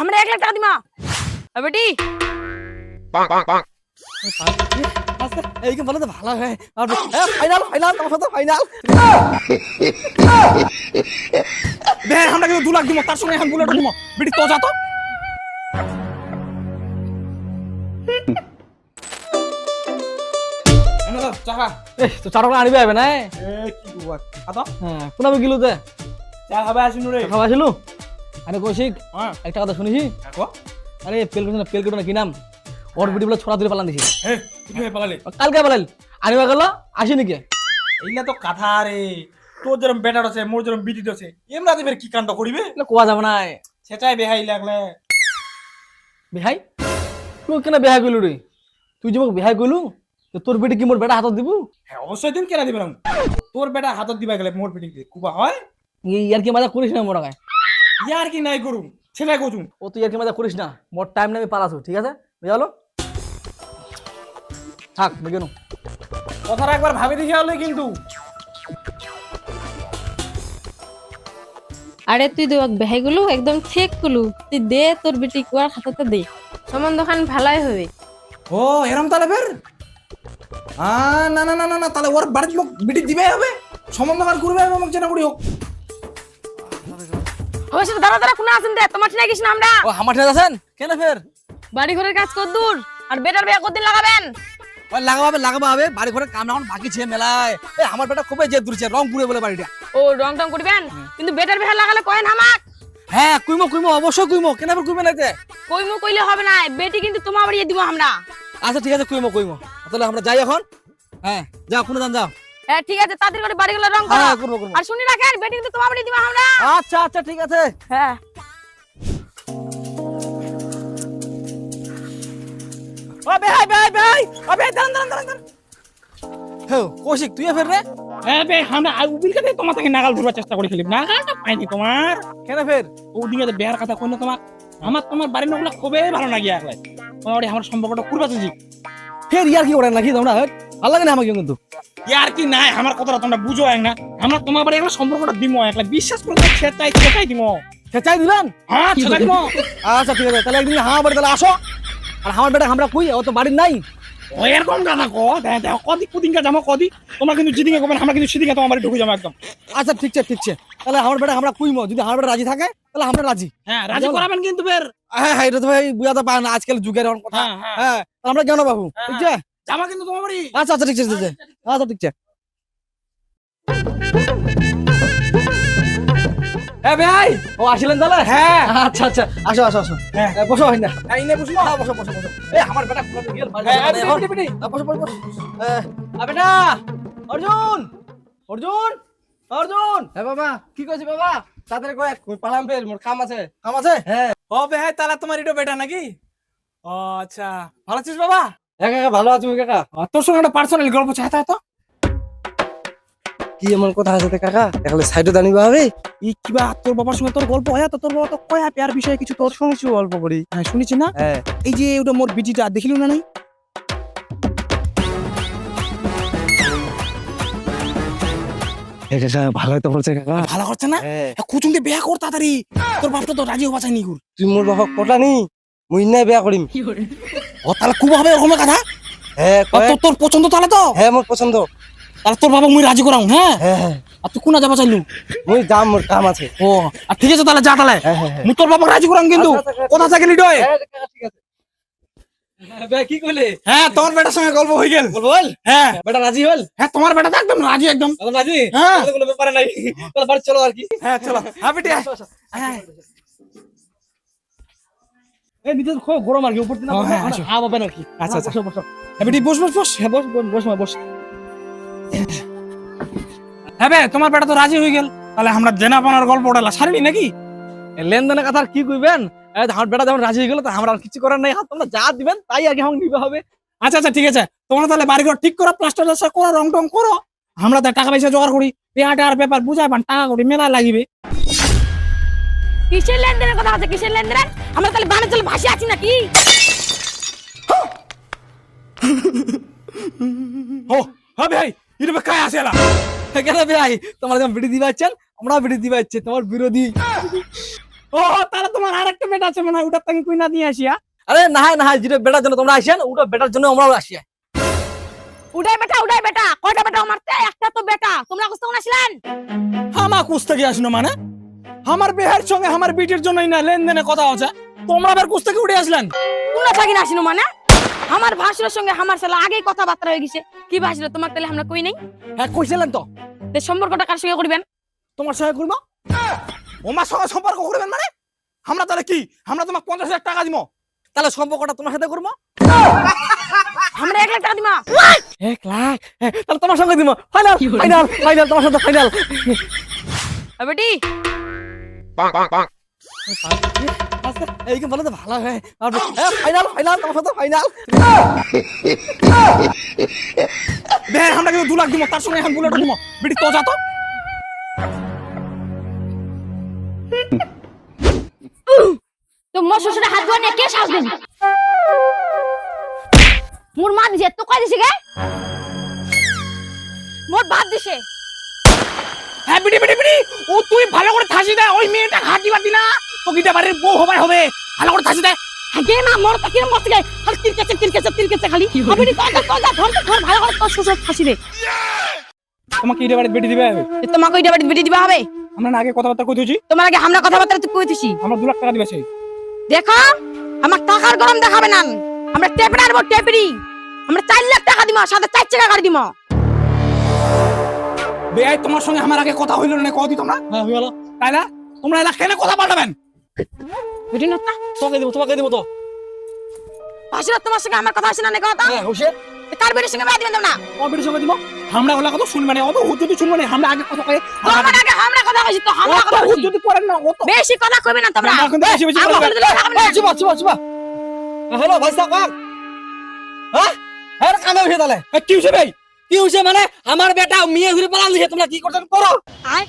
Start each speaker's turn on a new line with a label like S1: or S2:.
S1: আমরা এক লাখ টাকা দিমা এ বেটি
S2: আচ্ছা এইকে বলে তো ভালো হয়? ফাইনাল ফাইনাল তোমার সাথে ফাইনাল
S3: দেখ আমরা কিন্তু দু লাখ দিব তার সঙ্গে এখন বুলেট দিব। বিটি তো যা তো। চাকা
S2: এই তো চারক আনিবে হবে না
S3: এ? কি বুয়া আদা।
S2: হ্যাঁ। কোনাবে গিলু তে
S3: চা খাবে আসিনু রে।
S2: খাওয়া ছিল আরে কৌশিক
S3: হ্যাঁ।
S2: একটা কথা শুনিছি?
S3: দেখো
S2: আরে পেল কেটে পেল কেটে না কি নাম? ওর বিটি বলে ছড়া ধরে পালান দিছি
S3: পালালে?
S2: কালকে পালাল। আনিবা গেল আসি নাকি
S3: এইলা তো কথা রে। তোর যেরম বেটার আছে মোর যেরম বিটি আছে এমরা দেবের কি কাণ্ড করিবে?
S2: এগুলো কোয়া যাবে না
S3: সেটাই বেহাই লাগলে।
S2: বেহাই? তুই কেন বিহাই করলু রে? তুই যে মোক বিহাই তো তোর বেটি কি মোর বেটা হাতত দিব?
S3: হ্যাঁ অবশ্যই দিন কেনা দিবে না। তোর বেটা হাতত দিবা গেলে মোর দিয়ে কুবা হয়?
S2: এই ইয়ার কি মজা করিস না মোর আগায়?
S3: ইয়ার কি নাই করুম? সেটাই কচুম
S2: ও তুই ইয়ার কি মজা করিস না? মোর টাইম নেবে পালাসু ঠিক আছে? বুঝালো থাক বেগেনু
S3: কথাটা একবার ভাবি দেখে হলে কিন্তু।
S4: আরে তুই দেখ বেহাইগুলো একদম ঠিকগুলো তুই দে তোর বেটি কুয়ার খাতাতে দে। সম্বন্ধখান ভালাই হবে।
S3: ও এরম তালে ফের? আ না না না না না তাহলে ওর বাড়ির লোক বিটি দিবে হবে। সম্বন্ধ কার করবে হবে আমাকে চেনা করি হোক।
S1: হয়েছে তো দাঁড়া দাঁড়া কোনা আছেন দে তোমার ঠিনা না আমরা।
S2: ও আমার ঠিক আছেন? কেন ফের?
S1: বাড়ি ঘরের কাজ কর দূর আর বেটার বিয়া কতদিন লাগাবেন?
S2: ওই লাগাবে লাগাবে হবে বাড়ি ঘরে কাম এখন বাকি ছে মেলায়। এই আমার বেটা খুবই যে দূরছে রংপুরে বলে বাড়িটা।
S1: ও রং টং করবেন কিন্তু বেটার বিয়া লাগালে কয়েন হামাক।
S2: হ্যাঁ কুইমো কুইমো অবশ্যই কুইমো কেন আবার কুইমো নাইতে?
S1: কইমু কইলে হবে না বেটি কিন্তু তোমার বাড়ি দিব আমরা।
S2: আচ্ছা ঠিক আছে কুইমো কুইমো। তাহলে আমরা যাই এখন? হ্যাঁ যাও কোনো দান যাও।
S1: হ্যাঁ ঠিক আছে তাদের করে বাড়িগুলো রং করো।
S2: হ্যাঁ করব করব।
S1: আর শুনি রাখেন বেটি কিন্তু তোমার বাড়ি দিব আমরা।
S2: আচ্ছা আচ্ছা ঠিক আছে।
S1: হ্যাঁ।
S3: ও ও বেহাই দাঁড়ান দাঁড়ান দাঁড়ান
S2: হ্যাঁ কৌশিক তুই ফের রে।
S3: হ্যাঁ বে আমরা আর উবিল কাছে তোমার থেকে নাগাল ধরবার চেষ্টা করি খেলি নাগালটা পাইনি তোমার।
S2: কেন ফের?
S3: ওদিকে যে বেহার কথা কইলো তোমার। আমার তোমার বাড়ির লোকগুলো খুবই ভালো লাগে একলাই তোমার বাড়ি আমার সম্পর্কটা করবা তো জি
S2: ফের ইয়ার কি করেন নাকি তোমরা? হেট? ভালো লাগে না আমাকে কিন্তু।
S3: ইয়ার কি নাই আমার কথাটা তোমরা বুঝো এক না আমরা তোমার বাড়ি একলা সম্পর্কটা দিমো একলা বিশ্বাস করে সেটাই সেটাই দিমো
S2: চাই দিলেন
S3: হ্যাঁ সেটাই দিমো
S2: আচ্ছা ঠিক আছে তাহলে একদিন হ্যাঁ বাড়ি তাহলে আসো আর আমার বেটা আমরা কই ও তো বাড়ির নাই
S3: এরকম কথা কো দেখ কদি কুদিনকা যাব কদি তোমরা কিন্তু যেদিকে করবেন আমরা কিন্তু সেদিকে তোমার বাড়ি ঢুকে যাব একদম
S2: আচ্ছা ঠিক আছে ঠিক আছে তাহলে আমার বেটা আমরা কুইমো যদি আমার বেটা রাজি থাকে তাহলে আমরা রাজি
S3: হ্যাঁ রাজি করাবেন কিন্তু ফের
S2: হ্যাঁ হ্যাঁ এটা তো ভাই বুঝাতে পারে না আজকাল যুগের কথা
S3: হ্যাঁ
S2: আমরা কেন বাবু ঠিক আছে
S3: যাবা কিন্তু তোমার বাড়ি।
S2: আচ্ছা আচ্ছা ঠিক আছে ঠিক আছে। আচ্ছা ঠিক আছে।
S3: হ্যাঁ ভাই
S2: ও আসলেন তাহলে?
S3: হ্যাঁ।
S2: আচ্ছা আচ্ছা আসো আসো আসো।
S3: হ্যাঁ।
S2: বসো হয় না
S3: এই নে বুঝলো
S2: হ্যাঁ, বসো বসো বসো। এই আমার বেটা কোথায় গেল? বাড়ি
S3: হ্যাঁ,
S2: বসো বসো বসো। আ, বেটা! অর্জুন! অর্জুন! অর্জুন!
S5: হ্যাঁ বাবা কি কইছি বাবা? তাড়াতাড়ি কয় কই পালাম ফের মোর কাম আছে।
S2: কাম আছে?
S5: হ্যাঁ।
S3: ও ভাই তাহলে তোমার এটা বেটা নাকি? ও আচ্ছা। ভালো আছিস বাবা?
S5: হ্যাঁ কাকা ভালো আছো কাকা?
S3: তোর সঙ্গে একটা পার্সোনাল গল্প চাইতে তো
S5: কি এমন কথা আছে কাকা? সাইডে দাঁড়িয়ে হবে
S3: ই কিবা তোর বাবার সঙ্গে তোর গল্প হয়? তো তোর বাবা তো কয়া পেয়ার বিষয়ে কিছু তোর
S5: শুনছি অল্প করি।
S3: হ্যাঁ শুনেছি না?
S5: হ্যাঁ।
S3: এই যে ওটা মোর বিটিটা দেখিলি না নাই?
S5: তো বলছে কাকা।
S3: ভালো করছে না?
S5: হ্যাঁ।
S3: কুচুম দিয়ে বিয়া কর তাড়াতাড়ি। তোর বাপটা তো রাজি হবা চাইনি গুর।
S5: তুই মোর বাবা পটানি মুই নাই বিয়া করিম
S3: ও তাহলে খুব হবে ওরকম কথা?
S5: হ্যাঁ
S3: তোর তোর পছন্দ তাহলে তো?
S5: হ্যাঁ মোর পছন্দ।
S3: তাহলে তোর বাবা মুই রাজি করাও হ্যাঁ
S5: হ্যাঁ
S3: আর তুই কোনা যাবা চাইলু
S5: মুই যাম মোর কাম আছে।
S3: ও আর ঠিক আছে তাহলে যা তাহলে মুই তোর বাবা রাজি করাম কিন্তু।
S5: আচ্ছা, আচ্ছা,
S3: কথা থাকে লিডয়
S5: ঠিক আছে।
S2: বে কি কইলে
S3: হ্যাঁ তোমার বেটার সঙ্গে গল্প হয়ে গেল।
S2: বল
S3: হ্যাঁ
S2: বেটা রাজি হল?
S3: হ্যাঁ তোমার বেটা একদম রাজি একদম।
S2: রাজি
S3: হ্যাঁ
S2: কোনো ব্যাপার নাই। তাহলে বাড়ি চলো আর কি।
S3: হ্যাঁ চলো। হ্যাঁ বেটি হ্যাঁ
S2: এই নিচে খুব গরম আর কি উপর দিন
S3: ও, হ্যাঁ, আসো।
S2: হাওয়া
S3: আচ্ছা, আচ্ছা।
S2: বসো বসো।
S3: হ্যাঁ বেটি বস বস বস
S2: হ্যাঁ বস বস বস
S3: হ্যাঁ বে তোমার বেটা তো রাজি হয়ে গেল। তাহলে আমরা দেনা পানার গল্প ওটা সারিনি নাকি?
S2: লেনদেনের কথা আর কি কইবেন? আমার বেটা যখন রাজি হয়ে গেল তা আমরা আর কিছু করার নাই। হাত তোমরা যা দিবেন তাই আগে আমাকে নিবে হবে।
S3: আচ্ছা আচ্ছা ঠিক আছে। তোমরা তাহলে বাড়ি ঘর ঠিক করো প্লাস্টার টাস্টার করো রং টং করো। আমরা তো টাকা পয়সা জোগাড় করি। পেয়াটা আর পেপার বুঝাই পান টাকা করি মেলা লাগিবে।
S1: কিসের লেনদেনের কথা আছে? কিসের লেনদেন আমরা তাহলে বানে চলে ভাসি আছি নাকি
S3: ও হ্যাঁ ভাই এটা বে কায় আসে এলা
S2: কেন ভাই তোমরা যখন বিড়ি দিবা চান আমরা বিড়ি দিবা ইচ্ছে তোমার বিরোধী
S3: ও তাহলে তোমার আর একটা বেটা আছে মনে হয় ওটার থেকে কুইনা দিয়ে আসিয়া
S2: আরে না হয় না হয় যেটা বেটার জন্য তোমরা আসিয়া ওটা বেটার জন্য আমরাও আসিয়া
S1: উঠাই বেটা উঠাই বেটা কয়টা বেটা আমার তে? একটা তো বেটা তোমরা কষ্ট আসলেন
S3: হামা কুছ থেকে আসলো মানে আমার বেহার সঙ্গে আমার বিটির জন্যই না লেনদেনে কথা আছে তোমরা আবার কুছ থেকে উঠে আসলেন?
S1: তোমরা থাকি না আসিনো মানে? আমার ভাসুরের সঙ্গে আমার সালা আগেই কথাবার্তা হয়ে গেছে। কি ভাসুর তোমার তাহলে আমরা কই নাই?
S3: হ্যাঁ কইছিলেন তো।
S1: তে সম্পর্কটা কার সঙ্গে করবেন?
S3: তোমার সঙ্গে করব? ওমার সঙ্গে সম্পর্ক করবেন মানে? আমরা তাহলে কি? আমরা তোমাকে পঞ্চাশ হাজার টাকা দিব
S2: তাহলে সম্পর্কটা তোমার সাথে করব?
S1: আমরা এক লাখ টাকা দিমা।
S2: এক লাখ? তাহলে তোমার সঙ্গে দিব ফাইনাল ফাইনাল ফাইনাল তোমার সাথে ফাইনাল
S1: আর বেটি
S2: এইকে বলে তো ভালো হয়। আর ফাইনাল ফাইনাল তোমার সাথে ফাইনাল
S3: বেহার আমরা কিন্তু দু লাখ দিব তার সঙ্গে এখন বুলেট দিব বিটি তো যা তো।
S1: তো মোর শ্বশুরে হাত ধোয়া নিয়ে কে দেন মোর মা দিছে তো কয় দিছে গে? মোর ভাত দিছে।
S3: বিটি বিটি বিটি ও তুই ভালো করে থাসি দে ওই মেয়েটা তো বাড়ির বউ হবে। ভালো করে থাসি দে।
S1: আগে না মোর তাকে মস্ত গায় খালি তিরকেছে তিরকেছে তিরকেছে খালি। আমি নি কয় কয় ধর ধর ভালো করে শ্বশুর ফাঁসি দে।
S3: তোমাকে ইটা বেটি দিবে?
S1: এ তোমাকে বাড়ি বেটি দিবা হবে?
S3: আমরা না আগে কথাবার্তা কইতেছি
S1: তোমার আগে আমরা কথাবার্তা তুই কইতেছি
S3: আমরা দু লাখ টাকা দিবে সেই
S1: দেখো আমার টাকার গরম দেখাবে না। আমরা টেপে আনব টেপরি আমরা চার লাখ টাকা দিব সাথে চার টাকা গাড়ি দিব
S3: বেআই তোমার সঙ্গে আমার আগে কথা হইল না কদি তোমরা।
S2: হ্যাঁ হয়ে
S3: তাই না? তোমরা এলা কেন কথা পাল্টাবেন
S1: বেটি না
S2: তোমাকে দিব তোমাকে দিব তো।
S1: ফাঁসি তোমার সঙ্গে আমার কথা আছে না কথা
S2: হ্যাঁ হোসে
S1: কার বেটির সঙ্গে বিয়ে দিবেন না
S3: তোমার বেটির সঙ্গে দিব। আমরা ওলা কথা শুনবে না অত হুত যদি শুনবে না আমরা আগে কথা কই
S1: তোমার আগে আমরা কথা কইছি তো আমরা কথা
S3: হুত যদি করেন না অত।
S1: বেশি কথা কইবে না তোমরা।
S3: আমরা এখন বেশি বেশি
S1: আমার
S3: কথা।
S2: চিবা চিবা চিবা হ্যালো ভাই সাহেব কাক হ্যাঁ? হ্যাঁ কামে হয়ে তাহলে।
S3: কি হইছে ভাই?
S2: কি হয়েছে মানে? আমার বেটা মেয়ে ঘুরে পালান তোমরা কি করছেন করো।
S1: হ্যাঁ?